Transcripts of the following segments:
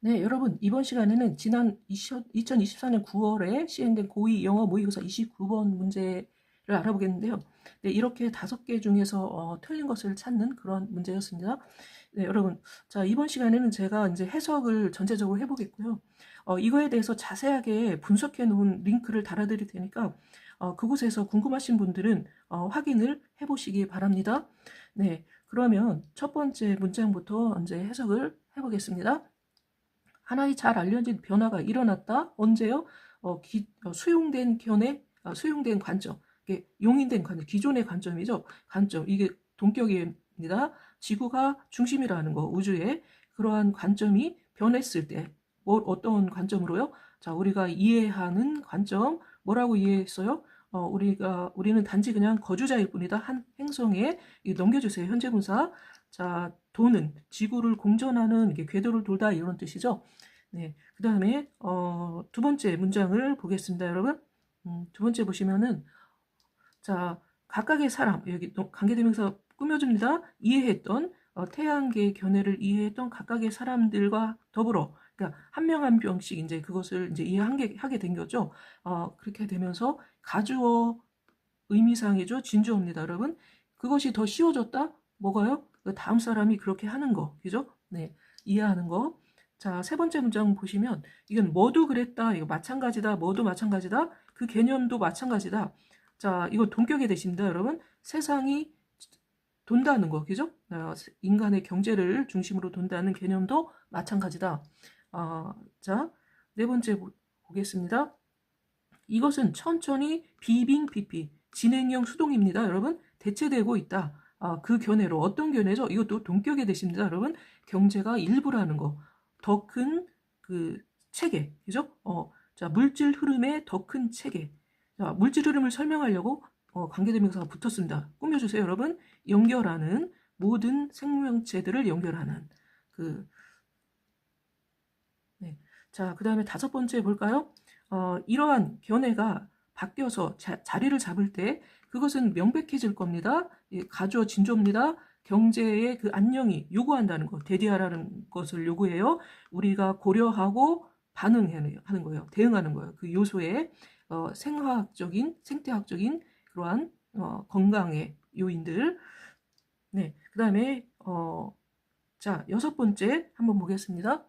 네, 여러분, 이번 시간에는 지난 2024년 9월에 시행된 고2 영어 모의고사 29번 문제를 알아보겠는데요. 네, 이렇게 다섯 개 중에서 어, 틀린 것을 찾는 그런 문제였습니다. 네, 여러분, 자, 이번 시간에는 제가 이제 해석을 전체적으로 해보겠고요. 어, 이거에 대해서 자세하게 분석해 놓은 링크를 달아드릴 테니까 어, 그곳에서 궁금하신 분들은 어, 확인을 해보시기 바랍니다. 네, 그러면 첫 번째 문장부터 이제 해석을 해보겠습니다. 하나의 잘 알려진 변화가 일어났다. 언제요? 어, 기, 어, 수용된 견해, 아, 수용된 관점, 이게 용인된 관점, 기존의 관점이죠. 관점, 이게 동격입니다. 지구가 중심이라는 거, 우주의 그러한 관점이 변했을 때, 뭐, 어떤 관점으로요? 자, 우리가 이해하는 관점, 뭐라고 이해했어요? 어, 우리가, 우리는 단지 그냥 거주자일 뿐이다. 한 행성에 넘겨주세요. 현재 분사. 자, 도는 지구를 공전하는 이게 궤도를 돌다 이런 뜻이죠. 네, 그 다음에 어, 두 번째 문장을 보겠습니다, 여러분. 음, 두 번째 보시면은 자 각각의 사람 여기 관계대명사 꾸며줍니다. 이해했던 어, 태양계 견해를 이해했던 각각의 사람들과 더불어 그러니까 한 명 한 명씩 이제 그것을 이제 이해하게 하게 된 거죠. 어, 그렇게 되면서 가주어 의미상이죠. 진주어입니다, 여러분. 그것이 더 쉬워졌다? 뭐가요? 그 다음 사람이 그렇게 하는 거, 그죠? 네, 이해하는 거. 자, 세 번째 문장 보시면 이건 뭐도 그랬다, 이거 마찬가지다, 뭐도 마찬가지다, 그 개념도 마찬가지다. 자, 이거 동격에 되십니다, 여러분. 세상이 돈다는 거, 그죠? 어, 인간의 경제를 중심으로 돈다는 개념도 마찬가지다. 어, 자, 네 번째 보, 보겠습니다. 이것은 천천히 비빙 피피 진행형 수동입니다, 여러분. 대체되고 있다. 아, 그 견해로 어떤 견해죠? 이것도 동격에 되십니다, 여러분. 경제가 일부라는 거. 더 큰 그 체계, 그죠? 어, 자, 물질 흐름의 더 큰 체계. 자, 물질 흐름을 설명하려고 어, 관계대명사가 붙었습니다. 꾸며주세요, 여러분. 연결하는 모든 생명체들을 연결하는 그 네. 자, 그 다음에 다섯 번째 볼까요? 어, 이러한 견해가 바뀌어서 자, 자리를 잡을 때 그것은 명백해질 겁니다. 예, 가주어 진조입니다. 경제의 그 안녕이 요구한다는 것, 대디하라는 것을 요구해요. 우리가 고려하고 반응하는 거예요. 대응하는 거예요. 그 요소에 어, 생화학적인, 생태학적인 그러한 어, 건강의 요인들. 네, 그 다음에 어, 자 여섯 번째 한번 보겠습니다.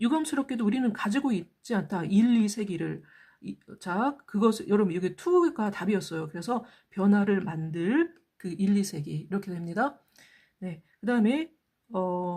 유감스럽게도 우리는 가지고 있지 않다. 1, 2세기를. 자, 그것을, 여러분, 이게 2가 답이었어요. 그래서 변화를 만들 그 1, 2세기. 이렇게 됩니다. 네. 그 다음에, 어,